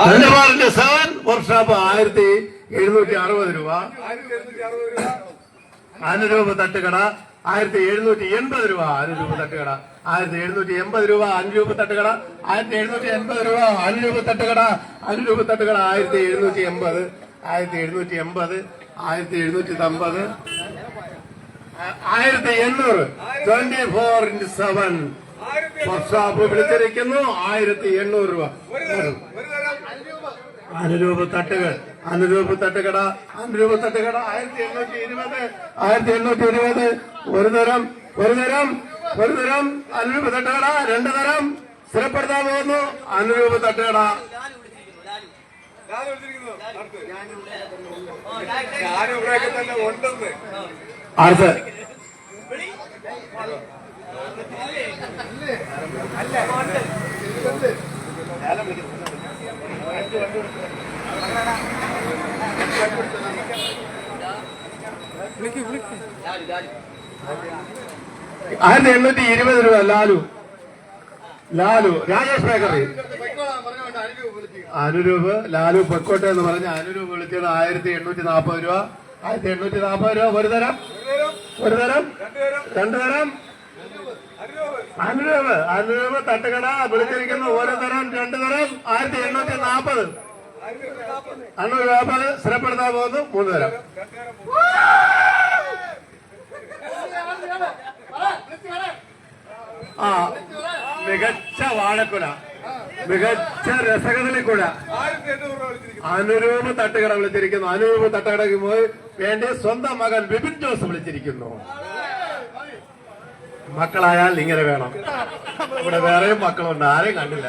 നന്ദമാറിന്റെ seven workshop ആയിരത്തി എഴുന്നൂറ്റി അറുപത് രൂപ അനുരൂപ തട്ടുകട ആയിരത്തി എഴുന്നൂറ്റി എൺപത് രൂപ അനുരൂപ തട്ടുകട ആയിരത്തി എഴുന്നൂറ്റി എൺപത് രൂപ അനുരൂപ തട്ടുകട ആയിരത്തി എഴുന്നൂറ്റി എൺപത് രൂപ അനുരൂപ തട്ടുകട തട്ടുകട ആയിരത്തി എഴുന്നൂറ്റി എൺപത് ആയിരത്തി എഴുന്നൂറ്റി എൺപത് ആയിരത്തി എഴുന്നൂറ്റി അമ്പത് ആയിരത്തി എണ്ണൂറ് twenty four into seven workshop വിളിച്ചിരിക്കുന്നു ആയിരത്തി എണ്ണൂറ് രൂപ അനുരൂപ തട്ടുകൾ. അനുരൂപ തട്ടുകട. അനുരൂപ തട്ടുകട. ആയിരത്തി എണ്ണൂറ്റി ഇരുപത് ആയിരത്തി എണ്ണൂറ്റി ഇരുപത് ഒരു തരം. ഒരു തരം. ഒരു തരം. അനുരൂപ തട്ടുകട. രണ്ട് തരം. സ്ഥിരപ്പെടുത്താൻ പോകുന്നു. അനുരൂപ തട്ടുകട. ഞാനിവിടെയൊക്കെ അല്ല. അടുത്ത് ആയിരത്തി എണ്ണൂറ്റി ഇരുപത് രൂപ ലാലു. ലാലു രാജേഷ് ബേക്കറി. അനുരൂപ് ലാലു പൊക്കോട്ടെ എന്ന് പറഞ്ഞ അനുരൂപ് വിളിച്ചത് ആയിരത്തി എണ്ണൂറ്റി നാൽപ്പത് രൂപ. ആയിരത്തി എണ്ണൂറ്റി നാൽപ്പത് രൂപ. ഒരു തരം. ഒരു തരം. രണ്ടു തരം. അനുരൂപ് അനുരൂപ് തട്ടുകട വിളിച്ചിരിക്കുന്നു. ഒരു തരം രണ്ടു തരം. ആയിരത്തി എണ്ണൂറ്റി നാൽപ്പത് അണ്ണൂറ് നാൽപ്പത് സ്ഥിരപ്പെടുത്താൻ പോകുന്നു. മൂന്ന് തരം ആ മികച്ച വാഴക്കുല. മികച്ച വിളിച്ചിരിക്കുന്നു അനുരൂപ തട്ടുകട വിളിച്ചിരിക്കുന്നു. അനുരൂപ തട്ടുകടയ്ക്ക് പോയി വേണ്ടി സ്വന്തം മകൻ ബിപിൻ ജോസ് വിളിച്ചിരിക്കുന്നു. മക്കളായാൽ ഇങ്ങനെ വേണം. ഇവിടെ വേറെയും മക്കളുണ്ട്. ആരെയും കണ്ടില്ല.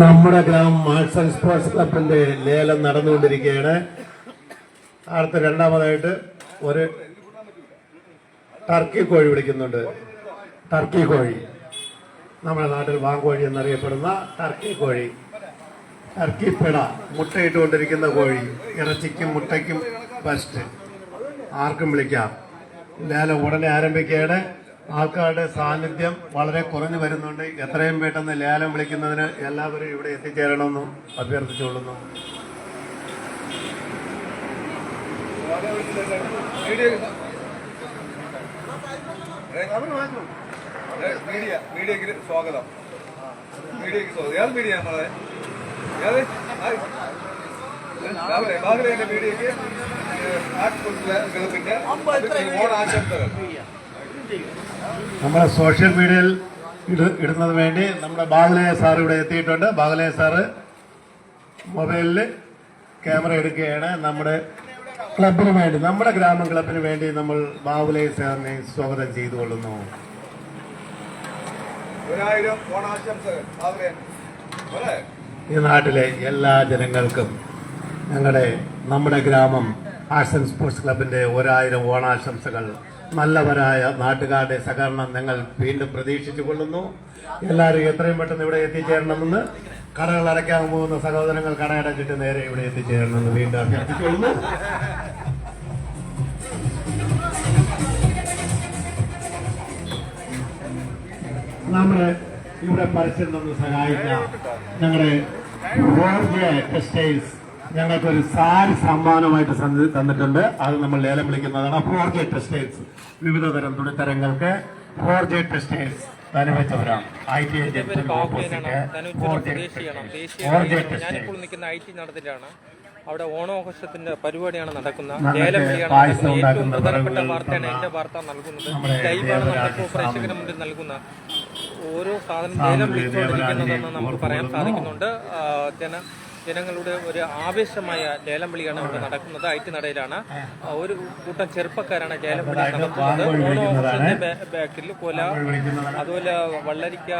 നമ്മുടെ ഗ്രാമം ആർട്സ് ആൻഡ് സ്പോർട്സ് ക്ലബിന്റെ ലേലം നടന്നുകൊണ്ടിരിക്കുകയാണ്. അടുത്ത രണ്ടാമതായിട്ട് ഒരു ടർക്കി കോഴി വിളിക്കുന്നുണ്ട്. ടർക്കി കോഴി. നമ്മുടെ നാട്ടിൽ വാങ്കോഴി എന്നറിയപ്പെടുന്ന ടർക്കി കോഴി. ടർക്കി പിട മുട്ടയിട്ടുകൊണ്ടിരിക്കുന്ന കോഴി. ഇറച്ചിക്കും മുട്ടയ്ക്കും ബെസ്റ്റ് ആർക്കും വിളിക്കാം. ലേലം ഉടനെ ആരംഭിക്കുകയാണ്. ആൾക്കാരുടെ സാന്നിധ്യം വളരെ കുറഞ്ഞു വരുന്നുണ്ട്. എത്രയും പെട്ടെന്ന് ലേലം വിളിക്കുന്നതിന് എല്ലാവരും ഇവിടെ എത്തിച്ചേരണമെന്നും അഭ്യർത്ഥിച്ചുകൊള്ളുന്നു. മീഡിയ മീഡിയക്ക് സ്വാഗതം. മീഡിയക്ക് സ്വാഗതം. ഏത് മീഡിയ നമ്മളെ. ഏത്? രാവിലെ രാവിലെ എന്റെ മീഡിയക്ക് ക്ലബിന്റെ ഓണാശംസകൾ. നമ്മളെ സോഷ്യൽ മീഡിയയിൽ ഇത് ഇടുന്നത് വേണ്ടി നമ്മുടെ ബാഗലയ സാർ ഇവിടെ എത്തിയിട്ടുണ്ട്. ബാഗലയ സാറ് മൊബൈലിൽ ക്യാമറ എടുക്കുകയാണ്. നമ്മുടെ ക്ലബിന് വേണ്ടി നമ്മുടെ ഗ്രാമ ക്ലബിന് വേണ്ടി നമ്മൾ ബാബുലയ സാറിനെ സ്വാഗതം ചെയ്തുകൊള്ളുന്നു ഒരായിരം ഓണാശംസകൾ രാവിലെ പോരെ? ഈ നാട്ടിലെ എല്ലാ ജനങ്ങൾക്കും ഞങ്ങളുടെ നമ്മുടെ ഗ്രാമം ആർട്സ് സ്പോർട്സ് ക്ലബിന്റെ ഒരായിരം ഓണാശംസകൾ. നല്ലവരായ നാട്ടുകാരുടെ സഹകരണം ഞങ്ങൾ വീണ്ടും പ്രതീക്ഷിച്ചു കൊള്ളുന്നു. എല്ലാവരും എത്രയും പെട്ടെന്ന് ഇവിടെ എത്തിച്ചേരണമെന്ന് കടകൾ അടയ്ക്കാൻ പോകുന്ന സഹോദരങ്ങൾ കടയടച്ചിട്ട് നേരെ ഇവിടെ എത്തിച്ചേരണമെന്ന് വീണ്ടും അഭ്യർത്ഥിച്ചുകൊള്ളുന്നു. നമ്മൾ ഇവിടെ പരസ്യം തന്ന് സഹായിക്കാം ഞങ്ങളുടെ ടെക്സ്റ്റൈൽസ് ഞങ്ങൾക്കൊരു സാരി സമ്മാനമായിട്ട് തന്നിട്ടുണ്ട്. അത് നമ്മൾ ലേലം വിളിക്കുന്നതാണ്. ഫോർജെ ടെക്സ്റ്റൈൽസ് വിവിധ തരം തുണിത്തരങ്ങൾക്ക് ഫോർജെ ടെക്സ്റ്റൈൽസ് ഐ ടി ഐ അവിടെ ഓണാഘോഷത്തിന്റെ പരിപാടിയാണ് നടക്കുന്നത് ലേലം. ഏറ്റവും പ്രധാനപ്പെട്ട വാർത്തയാണ് എന്റെ വാർത്ത നൽകുന്നത്. ലൈവാണ് പ്രേക്ഷകരുടെ മുന്നിൽ നൽകുന്ന ഓരോ സാധനം ലേലം വിളിച്ചുകൊണ്ടിരിക്കുന്നതെന്ന് നമുക്ക് പറയാൻ സാധിക്കുന്നുണ്ട്. ജന ജനങ്ങളുടെ ഒരു ആവേശമായ ലേലം വിളിയാണ് ഇവിടെ നടക്കുന്നത്. ഐ നടയിലാണ്. ഒരു കൂട്ടം ചെറുപ്പക്കാരാണ് ലേലം വിളി നടക്കുന്നത് ഓരോ ബാക്കിൽ കൊല അതുപോലെ വള്ളരിക്ക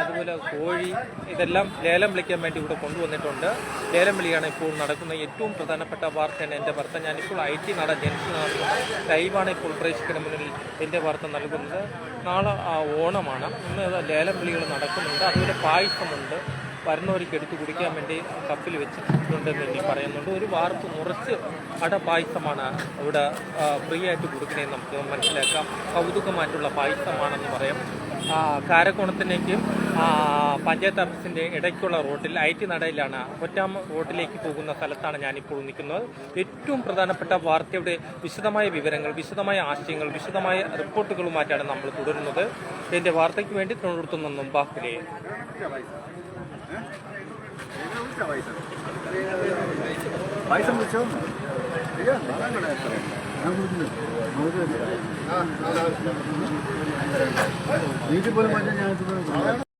അതുപോലെ കോഴി ഇതെല്ലാം ലേലം വിളിക്കാൻ വേണ്ടി ഇവിടെ കൊണ്ടുവന്നിട്ടുണ്ട്. ലേലം വിളിയാണ് ഇപ്പോൾ നടക്കുന്ന ഏറ്റവും പ്രധാനപ്പെട്ട വാർത്തയാണ് എന്റെ വാർത്ത. ഞാനിപ്പോൾ ഐ ടി നട ജംഗ്ഷൻ ലൈവാണ് ഇപ്പോൾ പ്രേക്ഷിക്കുന്ന മുന്നിൽ എന്റെ വാർത്ത നൽകുന്നത്. നാളെ ഓണമാണ്. ഇന്ന് ലേലം വിളികൾ നടക്കുന്നുണ്ട്. അതുപോലെ പായസമുണ്ട്. വരുന്നവർക്ക് എടുത്ത് കുടിക്കാൻ വേണ്ടി കപ്പിൽ വെച്ചിട്ടുണ്ടെന്ന് തന്നെ പറയുന്നുണ്ട്. ഒരു വാർപ്പ് നിറച്ച് അട പായസമാണ് ഇവിടെ ഫ്രീ ആയിട്ട് കൊടുക്കണേന്ന് നമുക്ക് മനസ്സിലാക്കാം. കൗതുകമായിട്ടുള്ള പായസമാണെന്ന് പറയാം. ആ, പഞ്ചായത്ത് ഓഫീസിന്റെ ഇടയ്ക്കുള്ള റോഡിൽ ഐ ടി നടയിലാണ് ഒറ്റാം റോഡിലേക്ക് പോകുന്ന സ്ഥലത്താണ് ഞാനിപ്പോൾ നിൽക്കുന്നത്. ഏറ്റവും പ്രധാനപ്പെട്ട വാർത്തയുടെ വിശദമായ വിവരങ്ങൾ വിശദമായ ആശയങ്ങൾ വിശദമായ റിപ്പോർട്ടുകളുമായിട്ടാണ് നമ്മൾ തുടരുന്നത്. എന്റെ വാർത്തയ്ക്ക് വേണ്ടി തൊഴിലുറത്തു നിന്നും ബാക്കിലേ പൈസ വിളിച്ചോ വീട്ടിൽ പോലും ഞാൻ